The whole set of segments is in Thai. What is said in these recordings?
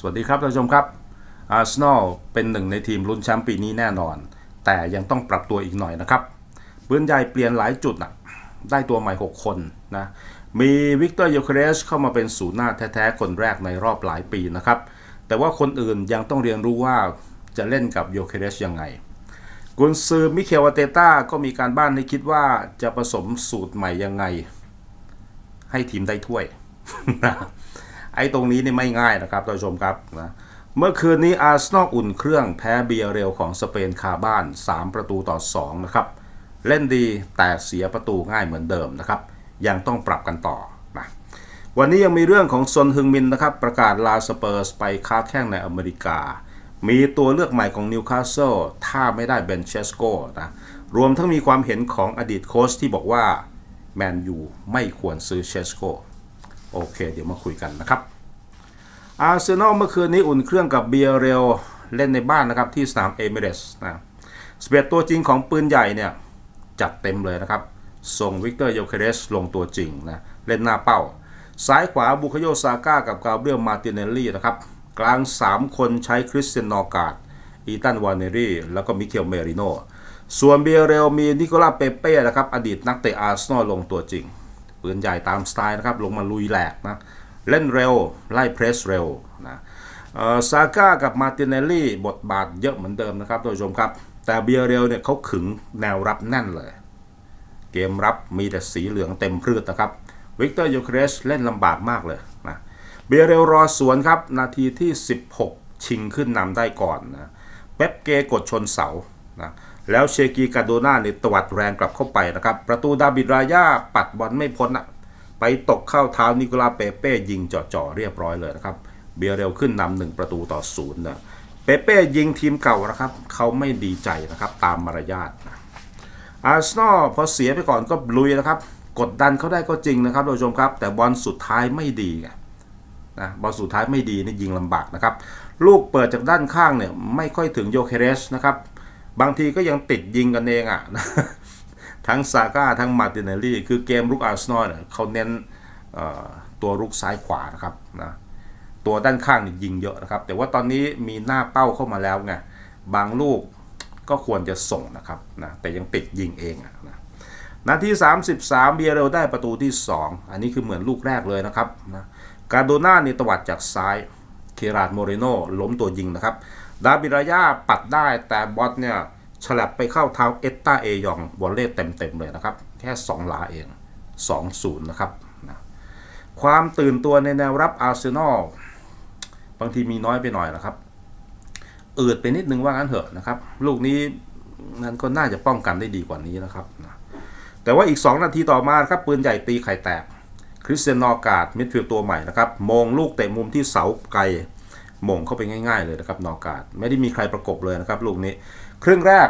สวัสดีครับท่านผู้ชมครับอาร์เซนอลเป็นหนึ่งในทีมลุ้นแชมป์ปีนี้แน่นอน แต่ยังต้องปรับตัวอีกหน่อยนะครับปืนใหญ่เปลี่ยนหลายจุดนะได้ตัวใหม่ 6 คนนะมีวิกเตอร์ยูเคเรสเข้ามาเป็นศูนย์หน้าแท้ๆ คนแรกในรอบหลายปีนะครับ แต่ว่าคนอื่นยังต้องเรียนรู้ว่าจะเล่นกับยูเคเรสยังไงกุนซือมิเคลวาเตต้าก็มีการบ้านให้คิดว่าจะผสมสูตรใหม่ยังไง ให้ทีมได้ถ้วย ไอ้ตรงนี้นี่ไม่ง่ายนะครับท่านผู้ชมครับนะเมื่อคืนนี้อาร์เซนอลอุ่นเครื่องแพ้เบียเรลของสเปนคาบ้าน 3 ประตูต่อ 2 นะครับ เล่นดีแต่เสียประตูง่ายเหมือนเดิมนะครับ ยังต้องปรับกันต่อนะวันนี้ยังมีเรื่องของซนฮึงมินนะครับ ประกาศลาสเปอร์สไปค้าแข้งในอเมริกา มีตัวเลือกใหม่ของนิวคาสเซิลถ้าไม่ได้เบนเชสโกนะรวมทั้งมีความเห็นของอดีตโค้ชที่บอกว่าแมนยูไม่ควรซื้อเชสโก โอเค เดี๋ยวมาคุยกันนะครับอาร์เซนอลเมื่อคืนนี้อุ่นเครื่องกับเบียร์เรลเล่นในบ้านนะครับที่สนามเอมิเรสนะสเปดตัวจริงของปืนใหญ่เนี่ยจัดเต็มเลยนะครับ ส่งวิกเตอร์โยเคเรสลงตัวจริงนะเล่นหน้าเป้า ซ้ายขวาบุคโยซาก้ากับกาเบรียลมาติเนลลี่นะครับ กลาง 3 คนใช้คริสเตียนนอการ์ดอีตันวานเนรี่แล้วก็มิเคลเมริโนส่วนเบียเรลมีนิโคลาเปเป้นะครับอดีตนักเตะอาร์เซนอลลงตัวจริง ปืนใหญ่ตามสไตล์นะครับ ลงมาลุยแหลกนะ เล่นเร็ว ไล่เพรสเร็วนะอ่อซาก้ากับมาติเนลลี่บทบาทเยอะเหมือนเดิมนะครับท่านผู้ชมครับ แต่เบียร์เรลเนี่ยเขาขึงแนวรับแน่นเลย เกมรับมีแต่สีเหลืองเต็มพืชนะครับ วิกเตอร์ยูเครสเล่นลำบากมากเลยนะเบียร์เรลรอสวนครับ นาทีที่ 16 ชิงขึ้นนำได้ก่อนนะเป๊ปเกกดชนเสานะ แล้วเชกีกาโดนาเนี่ยตวัดแรงกลับเข้าไปนะครับ ประตูดาบิดรายาปัดบอลไม่พ้นอะไปตกเข้าเท้านิโคลาเปเป้ยิงจ่อๆเรียบร้อยเลยนะครับ เบียร์เรลขึ้นนำหนึ่งประตูต่อศูนย์นะเปเป้ยิงทีมเก่านะครับ เขาไม่ดีใจนะครับตามมารยาทอาร์เซนอลพอเสียไปก่อนก็ลุยนะครับ กดดันเขาได้ก็จริงนะครับท่านผู้ชมครับ แต่บอลสุดท้ายไม่ดีนะบอลสุดท้ายไม่ดีนี่ยิงลำบากนะครับ ลูกเปิดจากด้านข้างเนี่ยไม่ค่อยถึงโยเคเรสนะครับ บางทีก็ยังติดยิงกันเองอะ่ะ ทั้งซาก้าทั้งมาร์ติเนลลี่ คือเกมรุกอาร์เซนอลเนี่ยเขาเน้นตัวรุกซ้ายขวานะครับนะตัวด้านข้างนี่ยิงเยอะนะครับ แต่ว่าตอนนี้มีหน้าเป้าเข้ามาแล้วไงบางลูกก็ควรจะส่งนะครับนะแต่ยังติดยิงเองอะนะนาที 33เบียร์เรลได้ประตูที่ 2 อันนี้คือเหมือนลูกแรกเลยนะครับนะกาโดน่านี่ตวัดจากซ้ายเคราดโมเรโนล้มตัวยิงนะครับ ดาบิรายาปัดได้แต่บอสเนี่ยฉลับไปเข้าเท้าเอตตาเอยองบอลเล่เต็มๆเลยนะครับ แค่ 2 หลาเอง 2-0 นะครับนะความตื่นตัวในแนวรับอาร์เซนอลบางทีมีน้อยไปหน่อยนะครับอืดไปนิดนึงว่างั้นเถอะนะครับ ลูกนี้มันก็น่าจะป้องกันได้ดีกว่านี้นะครับนะแต่ว่าอีก 2 นาทีต่อมาครับปืนใหญ่ตีไข่แตกคริสเตียนนอกาดมิดฟิลด์ตัวใหม่นะครับมองลูกเตะมุมที่เสาไกล มงเข้าไปง่าย ๆ เลยนะครับนอร์กาดไม่ได้มีใครประกบเลยนะครับลูกนี้ ครึ่งแรก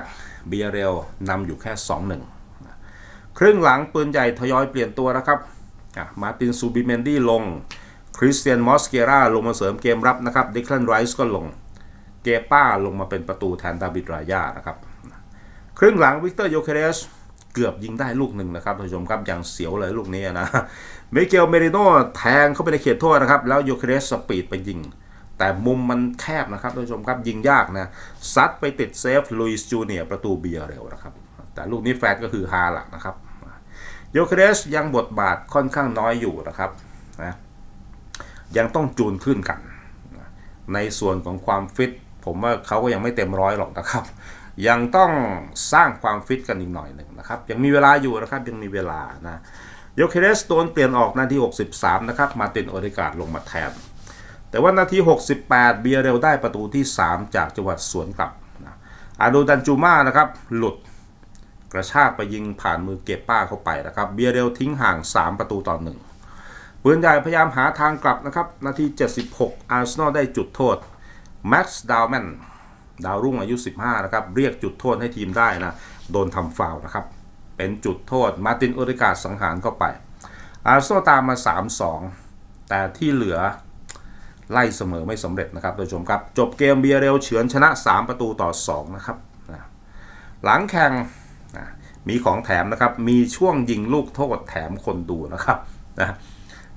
เบียเรลนำอยู่แค่ 2-1 ครึ่งหลังปืนใหญ่ทยอยเปลี่ยนตัวนะครับมาร์ตินซูบิเมนดี้ลง คริสเตียนมอสเกราลงมาเสริมเกมรับนะครับดิคลันไรส์ก็ลง เกป้าลงมาเป็นประตูแทนดาบิดรายานะครับ ครึ่งหลังวิกเตอร์โยเคเรสเกือบยิงได้ลูกหนึ่งนะครับท่านผู้ชมครับอย่างเสียวเลยลูกนี้นะ มิเกลเมริโนแทงเข้าไปในเขตโทษนะครับ แล้วโยเคเรสสปีดไปยิง แต่มุมมันแคบนะครับท่านผู้ชมครับยิงยากนะซัดไปติดเซฟลุยส์จูเนียประตูเบียร์เร็วนะครับ แต่ลูกนี้แฟดก็คือฮาหลักนะครับโยเคเรสยังบทบาทค่อนข้างน้อยอยู่นะครับนะยังต้องจูนขึ้นกัน ในส่วนของความฟิต ผมว่าเขาก็ยังไม่เต็มร้อยหรอกนะครับ ยังต้องสร้างความฟิตกันอีกหน่อยหนึ่งนะครับ ยังมีเวลาอยู่นะครับยังมีเวลานะโยเคเรสโดนเปลี่ยนออกนาที 63 นะครับ มาตินโอริการดลงมาแทน แต่ว่านาที 68 เบียเรลได้ประตูที่ 3 จากจังหวัดสวนกลับนะอาโดดันจูมานะครับหลุดกระชากไปยิงผ่านมือเก็บป้าเข้าไปนะครับ เบียเรลทิ้งห่าง 3 ประตูต่อหนึ่งปืนใหญ่พยายามหาทางกลับนะครับ นาที 76 อาร์เซนอลได้จุดโทษแม็กซ์ดาวแมนดาวรุ่งอายุ 15 นะครับ เรียกจุดโทษให้ทีมได้นะ โดนทำฟาวนะครับ เป็นจุดโทษมาตินโอริกาสังหารเข้าไป อาร์เซนอลตามมา 3-2 แต่ที่เหลือ ไล่เสมอไม่สำเร็จนะครับโดยชมครับ จบเกมเบียเรลเฉือนชนะ 3 ประตูต่อ 2 นะครับนะหลังแข่งนะมีของแถมนะครับ มีช่วงยิงลูกโทษแถมคนดูนะครับนะ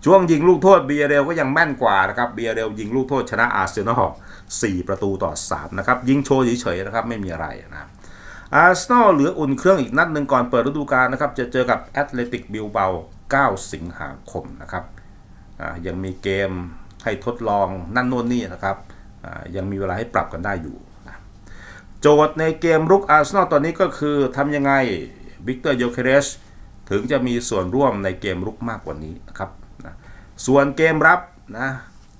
ช่วงยิงลูกโทษเบียเรลก็ยังแม่นกว่านะครับเบียเรลยิงลูกโทษชนะอาร์เซนอล4ประตูต่อ 3 นะครับ ยิงโชว์เฉยๆนะครับ ไม่มีอะไรนะอาร์เซนอลเหลืออุ่นเครื่องอีกนัดหนึ่งก่อนเปิดฤดูกาลนะครับ จะเจอกับแอตเลติกบิลเบา 9 สิงหาคมนะครับยังมีเกม ให้ทดลองนั่นโน่นนี่นะครับยังมีเวลาให้ปรับกันได้อยู่นะโจทย์ในเกมรุกอาร์เซนอลตอนนี้ก็คือทำยังไงวิกเตอร์โยเคเรสถึงจะมีส่วนร่วมในเกมรุกมากกว่านี้นะครับนะส่วนเกมรับนะ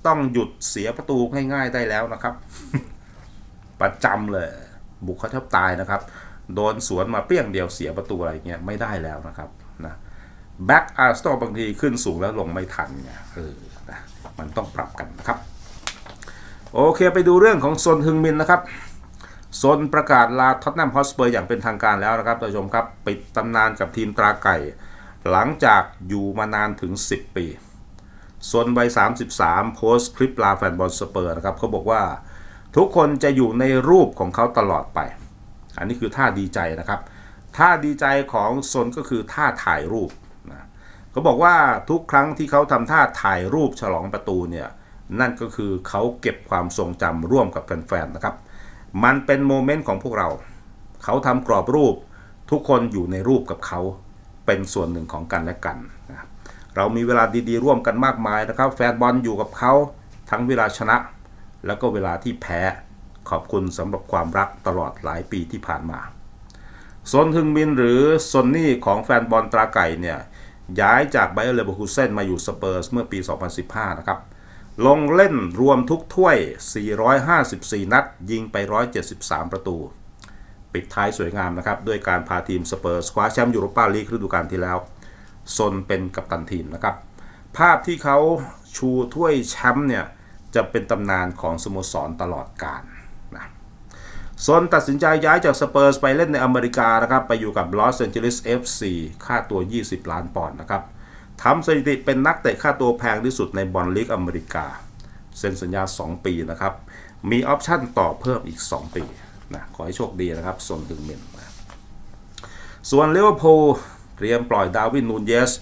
ต้องหยุดเสียประตูง่ายๆได้แล้วนะครับ ประจำเลย บุกเขาแทบตายนะครับ โดนสวนมาเปรี้ยงเดียวเสียประตูอะไรเงี้ยไม่ได้แล้วนะครับนะแบ็กอาร์สตอบางทีขึ้นสูงแล้วลงไม่ทันไงเออ มันต้องปรับกันนะครับ โอเคไปดูเรื่องของซนฮึงมินนะครับซนประกาศลาท็อตแนมฮอสเปอร์อย่างเป็นทางการแล้วนะครับท่านผู้ชมครับปิดตำนานกับทีมตราไก่ หลังจากอยู่มานานถึง 10 ปีซนวัย 33 โพสต์คลิปลาแฟนบอลสเปอร์นะครับเขาบอกว่าทุกคนจะอยู่ในรูปของเขาตลอดไป อันนี้คือท่าดีใจนะครับ ท่าดีใจของซนก็คือท่าถ่ายรูป เขาบอกว่าทุกครั้งที่เขาทำท่าถ่ายรูปฉลองประตูเนี่ยนั่นก็คือเขาเก็บความทรงจำร่วมกับแฟนๆนะครับ มันเป็นโมเมนต์ของพวกเรา เขาทำกรอบรูปทุกคนอยู่ในรูปกับเขาเป็นส่วนหนึ่งของกันและกันนะเรามีเวลาดีๆ ร่วมกันมากมายนะครับ แฟนบอลอยู่กับเขาทั้งเวลาชนะ แล้วก็เวลาที่แพ้ขอบคุณสำหรับความรักตลอดหลายปีที่ผ่านมาซนฮึงมินหรือซนนี่ของแฟนบอลตราไก่เนี่ย ย้ายจากไบเออร์เลเวอร์คูเซนมาอยู่สเปอร์สเมื่อปี 2015 นะครับ ลงเล่นรวมทุกถ้วย 454 นัด ยิงไป 173 ประตู ปิดท้ายสวยงามนะครับ ด้วยการพาทีมสเปอร์สคว้าแชมป์ยูโรปาลีกฤดูกาลที่แล้วซนเป็นกัปตันทีมนะครับ ภาพที่เขาชูถ้วยแชมป์เนี่ย จะเป็นตำนานของสโมสรตลอดกาล ซนตัดสินใจย้ายจากสเปอร์สไปเล่นในอเมริกานะครับไปอยู่กับลอสแอนเจลิส FC ค่าตัว 20 ล้านปอนด์นะครับทำสถิติเป็นนักเตะค่าตัวแพงที่สุดในบอลลีกอเมริกา เซ็นสัญญา 2 ปีนะครับ มีออปชั่นต่อเพิ่มอีก 2 ปีนะขอให้โชคดีนะครับซนถึงเมนส่วนเลเวอร์พูลเตรียมปล่อยดาวินนูนเยส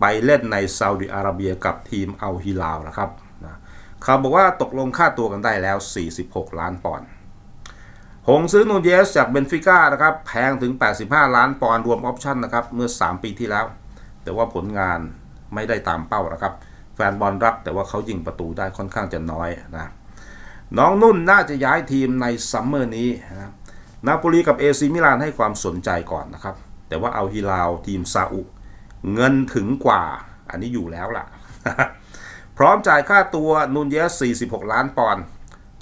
ไปเล่นในซาอุดิอาระเบียกับทีมอัลฮิลาลนะครับนะเขาบอกว่าตกลงค่าตัวกันได้แล้ว 46 ล้านปอนด์ หงซื้อนูนเยสจากเบนฟิก้านะครับแพงถึง 85 ล้านปอนด์รวมออปชั่นนะครับเมื่อ 3 ปีที่แล้ว แต่ว่าผลงานไม่ได้ตามเป้านะครับ แฟนบอลรักแต่ว่าเขายิงประตูได้ค่อนข้างจะน้อยนะน้องนุ่นน่าจะย้ายทีมในซัมเมอร์นี้นะนาโปลีกับเอซิมิลานให้ความสนใจก่อนนะครับ แต่ว่าเอาฮิลาลทีมซาอุเงินถึงกว่า อันนี้อยู่แล้วล่ะ พร้อมจ่ายค่าตัวนุนเยส46 ล้านปอนด์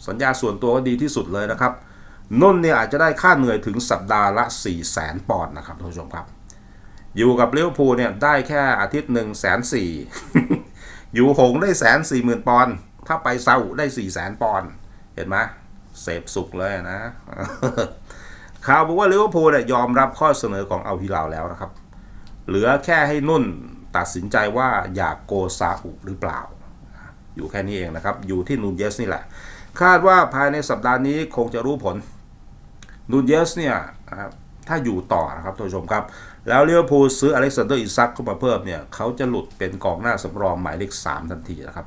สัญญาส่วนตัวก็ดีที่สุดเลยนะครับ นุ่นเนี่ยอาจจะได้ค่าเหนื่อยถึงสัปดาห์ละ 4 0 0แสนปอนด์นะครับท่านผู้ชมครับ อยู่กับเลี้ยวภูเนี่ยได้แค่อาทิตย์หนึ่งแสนสี่อยู่หงได้แสนสี่หมื่นปอนด์ถ้าไปซาอุได้สี่แสนปอนด์เห็นไหมเสพสุขเลยนะข่าวบอกว่าลิเวอร์พูลเนี่ยยอมรับข้อเสนอของอัลฮิลาลแล้วนะครับ เหลือแค่ให้นุ่นตัดสินใจว่าอยากโกซาอุหรือเปล่า อยู่แค่นี้เองนะครับ อยู่ที่นูนเยสนี่แหละ คาดว่าภายในสัปดาห์นี้คงจะรู้ผล นูนเยสเนี่ยนะครับถ้าอยู่ต่อนะครับท่านผู้ชมครับ แล้วเลิเวพูลซื้ออเล็กซานเดอร์อิซักเข้ามาเพิ่มเนี่ยเขาจะหลุดเป็นกองหน้าสำรองหมายเลข3ทันทีนะครับ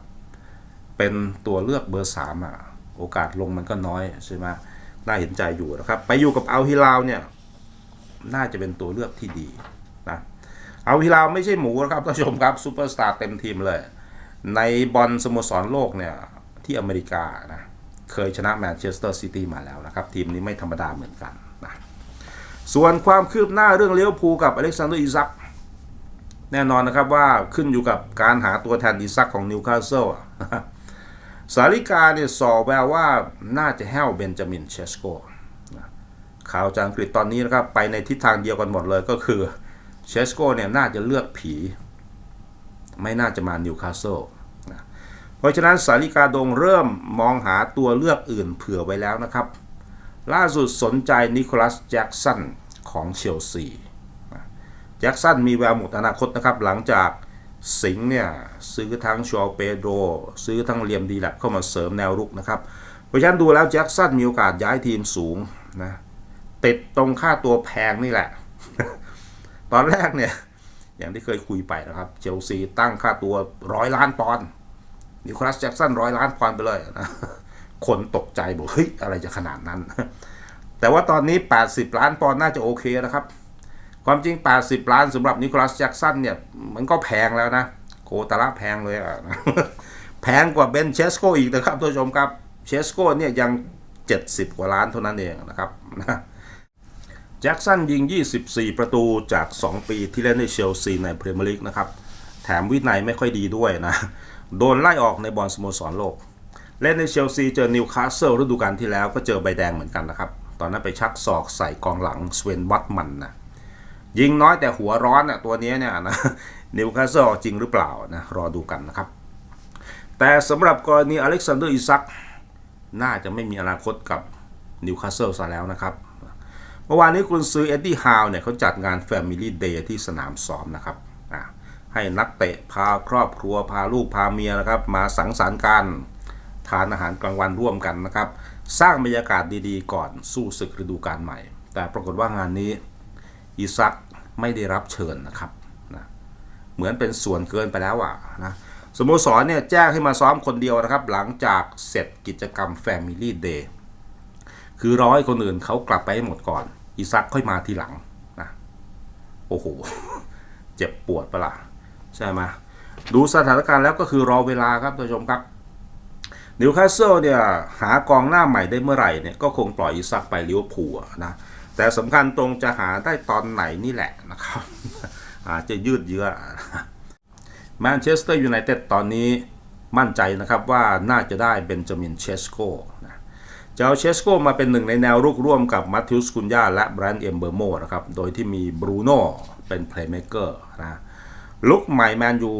เป็นตัวเลือกเบอร์3อะโอกาสลงมันก็น้อยใช่ไหมน่าเห็นใจอยู่นะครับ ไปอยู่กับเอัลฮิลาลเนี่ยน่าจะเป็นตัวเลือกที่ดีนะเอัลฮิลาลไม่ใช่หมูนะครับท่านผู้ชมครับซูเปอร์สตาร์เต็มทีมเลย ในบอลสโมสรโลกเนี่ยที่อเมริกานะ เคยชนะแมนเชสเตอร์ซิตี้มาแล้วนะครับ ทีมนี้ไม่ธรรมดาเหมือนกันนะส่วนความคืบหน้าเรื่องเลี้ยวภูกับอเล็กซานเดอร์อิซักแน่นอนนะครับว่าขึ้นอยู่กับการหาตัวแทนอิซักของนิวคาสเซิลอะสาริกาเนี่ยสอแววว่าน่าจะแห้วเบนจามินเชสโกข่าวจากอังกฤษตอนนี้นะครับ ไปในทิศทางเดียวกันหมดเลยก็คือเชสโกเนี่ยน่าจะเลือกผี ไม่น่าจะมานิวคาสเซิล เพราะฉะนั้นสาริกาดงเริ่มมองหาตัวเลือกอื่นเผื่อไว้แล้วนะครับ ล่าสุดสนใจนิโคลัสแจ็กสันของเชลซีแจ็กสันมีแววหมดอนาคตนะครับ หลังจากสิงเนี่ยซื้อทั้งชอเปโดซื้อทั้งเลียมดีแลบเข้ามาเสริมแนวรุกนะครับ เพราะฉะนั้นดูแล้วแจ็กสันมีโอกาสย้ายทีมสูงนะติดตรงค่าตัวแพงนี่แหละ ตอนแรกเนี่ยอย่างที่เคยคุยไปนะครับ เชลซีตั้งค่าตัวร้อยล้านปอนด์ นิโคลัสแจ็กสันร้อยล้านปอนด์ไปเลยนะคนตกใจบอกเฮ้ยอะไรจะขนาดนั้น แต่ว่าตอนนี้ 80 ล้านปอนด์น่าจะโอเคนะครับ ความจริง 80 ล้านสำหรับนิโคลัสแจ็กสันเนี่ย มันก็แพงแล้วนะ โคตรละแพงเลยอะแพงกว่าเบนเชสโกอีกนะครับท่านผู้ชมครับเชสโกเนี่ยยัง 70 กว่าล้านเท่านั้นเองนะครับนะแจ็กสันยิง 24 ประตูจาก 2 ปีที่เล่นในเชลซีในพรีเมียร์ลีกนะครับ แถมวินัยไม่ค่อยดีด้วยนะ โดนไล่ออกในบอลสโมสรโลก เล่นในเชลซีเจอนิวคาสเซิลฤดูกาลที่แล้วก็เจอใบแดงเหมือนกันนะครับ ตอนนั้นไปชักศอกใส่กองหลังสเวนวัตมันนะยิงน้อยแต่หัวร้อนอะตัวนี้เนี่ยนะนิวคาสเซิลจริงหรือเปล่านะรอดูกันนะครับ แต่สำหรับกรณีอเล็กซานเดอร์อิซักน่าจะไม่มีอนาคตกับนิวคาสเซิลซะแล้วนะครับเมื่อวานนี้คุณซื้อเอ็ดดี้ฮาวเนี่ยเขาจัดงาน Family Day ที่สนามซ้อมนะครับ ให้นักเตะพาครอบครัวพาลูกพาเมียนะครับ มาสังสรรค์กันทานอาหารกลางวันร่วมกันนะครับ สร้างบรรยากาศดีๆ ก่อนสู้ศึกฤดูกาลใหม่ แต่ปรากฏว่างานนี้อิซักไม่ได้รับเชิญนะครับนะเหมือนเป็นส่วนเกินไปแล้วอะนะสโมสรเนี่ยแจ้งให้มาซ้อมคนเดียวนะครับ หลังจากเสร็จกิจกรรม Family Day คือร้อให้คนอื่นเขากลับไปให้หมดก่อนอิซักค่อยมาทีหลังนะโอ้โห เจ็บปวดปะล่ะ ใช่ไหมดูสถานการณ์แล้วก็คือรอเวลาครับท่านผู้ชมครับนิวคาสเซิลเนี่ยหากองหน้าใหม่ได้เมื่อไหร่เนี่ยก็คงปล่อยอิซักไปลิเวอร์พูลนะแต่สำคัญตรงจะหาได้ตอนไหนนี่แหละนะครับอาจจะยืดเยื้อแมนเชสเตอร์ยูไนเต็ดตอนนี้มั่นใจนะครับว่าน่าจะได้เบนจามินเชสโกนะจะเอาเชสโกมาเป็นหนึ่งในแนวรุกร่วมกับมัตติวสกุนยาและแบรนด์เอมเบอร์โมนะครับโดยที่มีบรูโน่เป็นเพลย์เม k เกอร์นะ ลุกใหม่แมนยู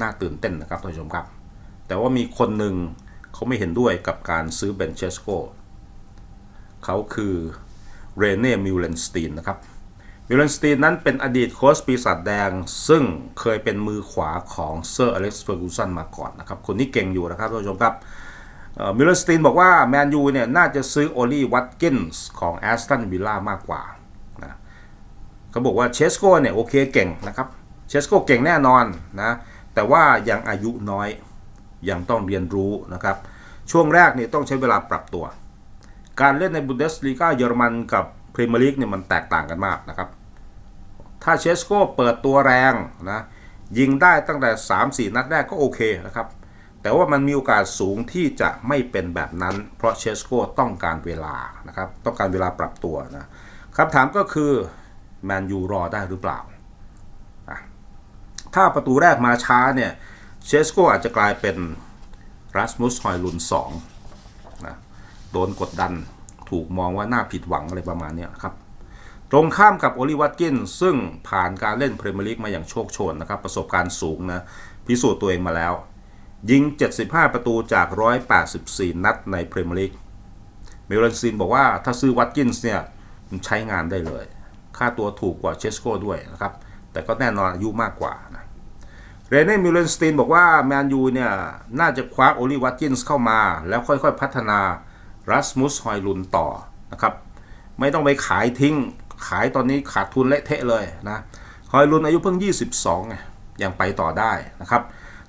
น่าตื่นเต้นนะครับท่านผู้ชมครับ แต่ว่ามีคนหนึ่งเขาไม่เห็นด้วยกับการซื้อเบนเชสโกเขาคือเรเน่มิลเลนสตีนนะครับมิลเลนสตีนนั้นเป็นอดีตโค้ชปีศาจแดง ซึ่งเคยเป็นมือขวาของเซอร์อเล็กซ์เฟอร์กูสันมาก่อนนะครับคนนี้เก่งอยู่นะครับท่านผู้ชมครับมิลเลนสตีนบอกว่าแมนยูเนี่ยน่าจะซื้อโอลีวัตกินส์ของแอสตันวิลล่ามากกว่านะเขาบอกว่าเชสโกเนี่ยโอเคเก่งนะครับ เชสโกเก่งแน่นอนนะแต่ว่ายังอายุน้อยยังต้องเรียนรู้นะครับ ช่วงแรกเนี่ยต้องใช้เวลาปรับตัว การเล่นในบุนเดสลีกาเยอรมันกับพรีเมียร์ลีกเนี่ยมันแตกต่างกันมากนะครับ ถ้าเชสโกเปิดตัวแรงนะยิงได้ตั้งแต่ 3-4 นัดแรกก็โอเคนะครับ แต่ว่ามันมีโอกาสสูงที่จะไม่เป็นแบบนั้น เพราะเชสโกต้องการเวลานะครับ ต้องการเวลาปรับตัวนะคำถามก็คือแมนยูรอได้หรือเปล่า ถ้าประตูแรกมาช้าเนี่ยเชสโกอาจจะกลายเป็นรัสมุสฮอยลุน2นะโดนกดดันถูกมองว่าน่าผิดหวังอะไรประมาณนี้ครับ ตรงข้ามกับโอลิวัตกินซึ่งผ่านการเล่นพรีเมียร์ลีกมาอย่างโชคโชนนะครับ ประสบการณ์สูงนะ พิสูจน์ตัวเองมาแล้ว ยิง 75 ประตูจาก 184 นัดในพรีเมียร์ลีกเมลเลนซินบอกว่าถ้าซื้อวัตกินส์เนี่ย มันใช้งานได้เลย ค่าตัวถูกกว่าเชสโกด้วยนะครับ แต่ก็แน่นอนอายุมากกว่านะเรเน่มิลเลนสตีนบอกว่าแมนยูเนี่ย น่าจะคว้าโอลิวัตกินส์เข้ามา แล้วค่อยๆพัฒนารัสมุสฮอยลุนต่อนะครับ ไม่ต้องไปขายทิ้ง ขายตอนนี้ขาดทุนเละเทะเลยนะฮอยลุนอายุเพิ่ง 22ไงยังไปต่อได้นะครับ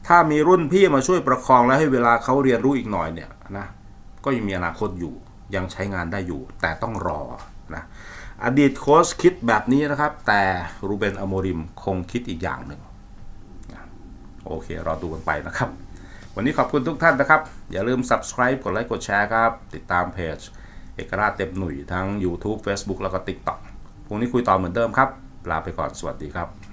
ถ้ามีรุ่นพี่มาช่วยประคองและให้เวลาเขาเรียนรู้อีกหน่อยเนี่ยนะก็ยังมีอนาคตอยู่ยังใช้งานได้อยู่ แต่ต้องรอนะ อดีตโค้ชคิดแบบนี้นะครับ แต่รูเบนอโมริมคงคิดอีกอย่างหนึ่งโอเค รอดูกันไปนะครับ วันนี้ขอบคุณทุกท่านนะครับ อย่าลืม subscribe กดไลค์กดแชร์ครับ ติดตามเพจ เอกราชเต็มหนุ่ยทั้ง YouTube Facebook แล้วก็ TikTok พรุ่งนี้คุยต่อเหมือนเดิมครับ ลาไปก่อนสวัสดีครับ